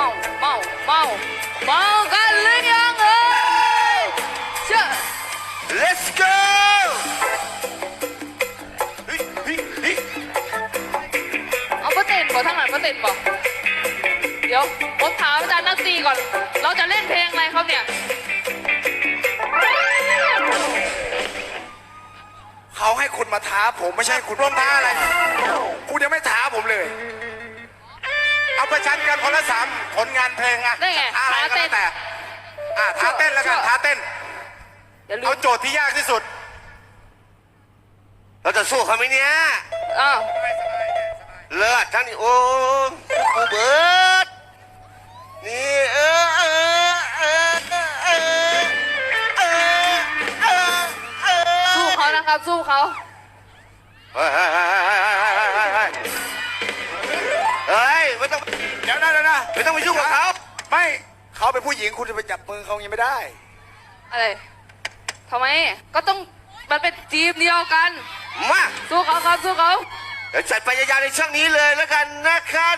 เมาเมาเมาเมากันหรือยังเอ้ยเชื่อ let's go เฮ้ยเฮ้ยเฮ้ยเอาประเต็นบ่ทั้งนั้นประเต็นบ่เดี๋ยวผมถามอาจารย์นักดนตรีก่อน เราจะเล่นเพลงอะไรครับเนี่ยเขาให้คุณมาท้าผมไม่ใช่คุณร่วมท้าอะไร คุณยังไม่ท้าผมเชั้นกันคนละสามผลงานเพลงอะได้ไอะไรก็แล้วแต่อ่ท้าเต้นแล้วกันท้าเต้นเอาโจทย์ที่ยากที่สุดเราจะสู้เขาไหมเนี่ยเลิศท่านี้โอ้โกูเบิร์ดนี่เออสู้เขานะครับ สู้เขาเฮ้ยเฮ้ยเฮ้ย เฮ้ยไม่ต้องเดี๋ยวนะเดี๋ยวนะไม่ต้องไปยุ่งกับเขาไม่เขาเป็นผู้หญิงคุณจะไปจับมือเขายังไม่ได้ อะไรทำไม ก็ต้องมันเป็นทีมเดียวกัน มาสู้เขาครับสู้เขาเดี๋ยวจัดไปยาวๆในช่วงนี้เลยแล้วกันนะครับ